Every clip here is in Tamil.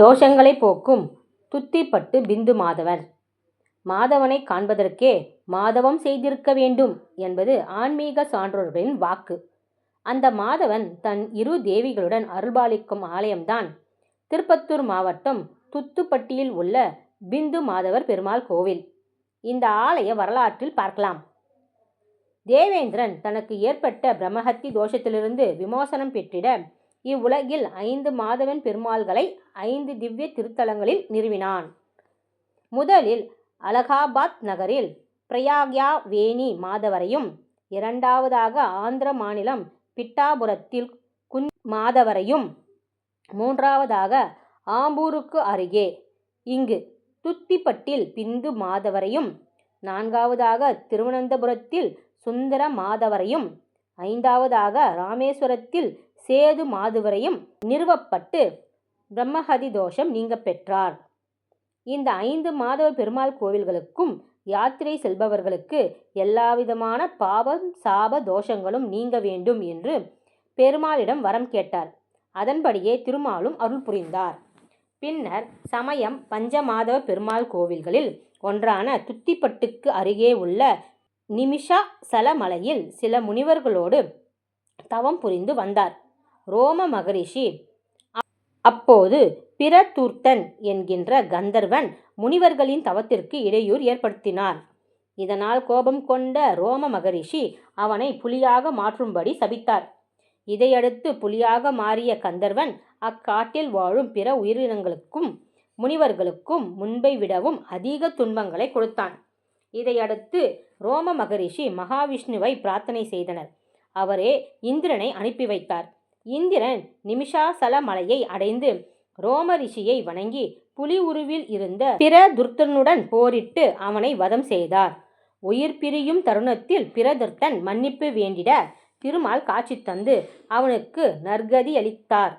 தோஷங்களை போக்கும் துத்திப்பட்டு பிந்து மாதவர். மாதவனை காண்பதற்கே மாதவம் செய்திருக்க வேண்டும் என்பது ஆன்மீக சான்றோர்களின் வாக்கு. அந்த மாதவன் தன் இரு தேவிகளுடன் அருள்பாலிக்கும் ஆலயம்தான். திருப்பத்தூர் மாவட்டம் துத்துப்பட்டியில் உள்ள பிந்து மாதவர் பெருமாள் கோவில். இந்த ஆலய வரலாற்றில் பார்க்கலாம். தேவேந்திரன் தனக்கு ஏற்பட்ட பிரம்மஹத்தி தோஷத்திலிருந்து விமோசனம் பெற்றிட இவ்வுலகில் ஐந்து மாதவன் பெருமாள்களை ஐந்து திவ்ய திருத்தலங்களில் நிறுவினான். முதலில் அலகாபாத் நகரில் பிரயாக்யா வேணி மாதவரையும் இரண்டாவதாக ஆந்திர மாநிலம் பிட்டாபுரத்தில் குன் மாதவரையும் மூன்றாவதாக ஆம்பூருக்கு அருகே இங்கு துத்திப்பட்டில் பிந்து மாதவரையும் நான்காவதாக திருவனந்தபுரத்தில் சுந்தர மாதவரையும் ஐந்தாவதாக ராமேஸ்வரத்தில் சேது மாதுவரையும் நிறுவப்பட்டு பிரம்மஹதி தோஷம் நீங்க பெற்றார். இந்த ஐந்து மாதவ பெருமாள் கோவில்களுக்கும் யாத்திரை செல்பவர்களுக்கு எல்லாவிதமான பாவம் சாப தோஷங்களும் நீங்க வேண்டும் என்று பெருமாளிடம் வரம் கேட்டார். அதன்படியே திருமாலும் அருள் புரிந்தார். பின்னர் சமயம் பஞ்சமாதவ பெருமாள் கோவில்களில் ஒன்றான துத்திப்பட்டுக்கு அருகே உள்ள நிமிஷா சலமலையில் சில முனிவர்களோடு தவம் புரிந்து வந்தார். ரோம மகரிஷி. அப்போது பிரதூர்த்தன் என்கின்ற கந்தர்வன் முனிவர்களின் தவத்திற்கு இடையூறு ஏற்படுத்தினார். இதனால் கோபம் கொண்ட ரோம மகரிஷி அவனை புலியாக மாற்றும்படி சபித்தார். இதையடுத்து புலியாக மாறிய கந்தர்வன் அக்காட்டில் வாழும் பிற உயிரினங்களுக்கும் முனிவர்களுக்கும் முன்பை விடவும் அதிக துன்பங்களை கொடுத்தான். இதையடுத்து ரோம மகரிஷி மகாவிஷ்ணுவை பிரார்த்தனை செய்தனர். அவரே இந்திரனை அனுப்பி வைத்தார். இந்திரன் நிமிஷாசல மலையை அடைந்து ரோம ரிஷியை வணங்கி புலி உருவில் இருந்த பிரதுர்த்தனுடன் போரிட்டு அவனை வதம் செய்தார். உயிர் பிரியும் தருணத்தில் பிரதுர்த்தன் மன்னிப்பு வேண்டிட திருமால் காட்சி தந்து அவனுக்கு நற்கதி அளித்தார்.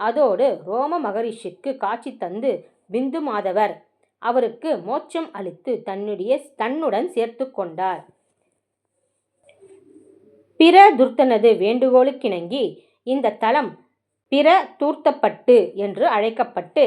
அதோடு ரோம மகரிஷிக்கு காட்சி தந்து பிந்து மாதவர் அவருக்கு மோட்சம் அளித்து தன்னுடைய தன்னுடன் சேர்த்து கொண்டார். பிரதுர்த்தனது வேண்டுகோளுக்கிணங்கி இந்த தலம் பிற தூர்த்தப்பட்டு என்று அழைக்கப்பட்டு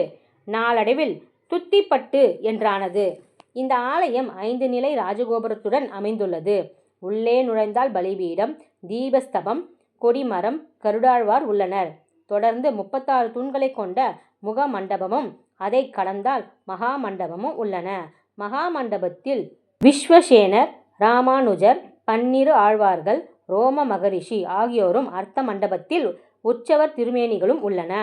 நாளடைவில் துத்திப்பட்டு என்றானது. இந்த ஆலயம் ஐந்து நிலை ராஜகோபுரத்துடன் அமைந்துள்ளது. உள்ளே நுழைந்தால் பலிபீடம் தீபஸ்தபம் கொடிமரம் கருடாழ்வார் உள்ளனர். தொடர்ந்து முப்பத்தாறு தூண்களை கொண்ட முக மண்டபமும் அதை கடந்தால் மகா மண்டபமும் உள்ளன. மகா மண்டபத்தில் விஸ்வசேனர் ராமானுஜர் பன்னிரு ஆழ்வார்கள் ரோம மகரிஷி ஆகியோரும் அர்த்த மண்டபத்தில் உற்சவர் திருமேனிகளும் உள்ளன.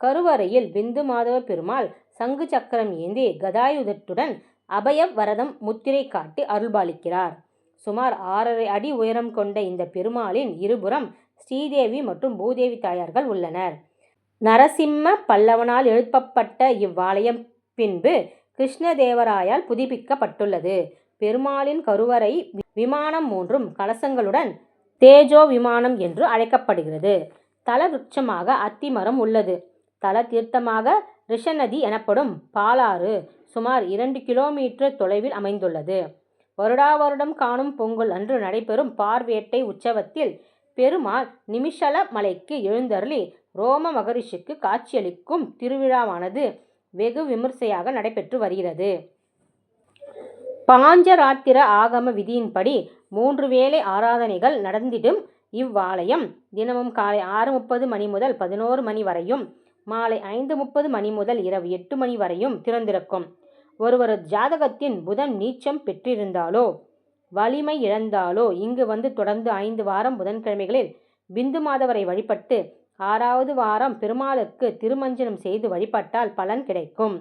கருவறையில் பிந்து மாதவ பெருமாள் சங்கு சக்கரம் ஏந்தி கதாயுதத்துடன் அபய வரதம் முத்திரை காட்டி அருள்பாலிக்கிறார். சுமார் ஆறரை அடி உயரம் கொண்ட இந்த பெருமாளின் இருபுறம் ஸ்ரீதேவி மற்றும் பூதேவி தாயார்கள் உள்ளனர். நரசிம்ம பல்லவனால் எழுப்பப்பட்ட இவ்வாலயம் பின்பு கிருஷ்ணதேவராயால் புதுப்பிக்கப்பட்டுள்ளது. பெருமாளின் கருவறை விமானம் மூன்றும் கலசங்களுடன் தேஜோ விமானம் என்று அழைக்கப்படுகிறது. தல விருட்சமாக அத்திமரம் உள்ளது. தல தீர்த்தமாக ரிஷநதி எனப்படும் பாலாறு சுமார் இரண்டு கிலோமீட்டர் தொலைவில் அமைந்துள்ளது. வருடா வருடம் காணும் பொங்கல் அன்று நடைபெறும் பார்வேட்டை உற்சவத்தில் பெருமாள் நிமிஷல மலைக்கு எழுந்தருளி ரோம மகரிஷிக்கு காட்சியளிக்கும் திருவிழாவானது வெகு விமர்சையாக நடைபெற்று வருகிறது. பாஞ்சராத்திர ஆகம விதியின்படி மூன்று வேளை ஆராதனைகள் நடந்திடும். இவ்வாலயம் தினமும் காலை ஆறு முப்பது மணி முதல் பதினோரு மணி வரையும் மாலை ஐந்து முப்பது மணி முதல் இரவு எட்டு மணி வரையும் திறந்திருக்கும். ஒருவரது ஜாதகத்தின் புதன் நீச்சம் பெற்றிருந்தாலோ வலிமை இழந்தாலோ இங்கு வந்து தொடர்ந்து ஐந்து வாரம் புதன்கிழமைகளில் பிந்து மாதவரை வழிபட்டு ஆறாவது வாரம் பெருமாளுக்கு திருமஞ்சனம் செய்து வழிபட்டால் பலன் கிடைக்கும்.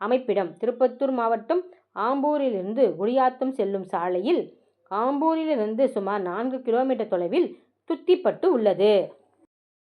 அமைப்பிடம் திருப்பத்தூர் மாவட்டம் ஆம்பூரிலிருந்து குடியாத்தம் செல்லும் சாலையில் ஆம்பூரிலிருந்து சுமார் நான்கு கிலோமீட்டர் தொலைவில் துத்திப்பட்டு உள்ளது.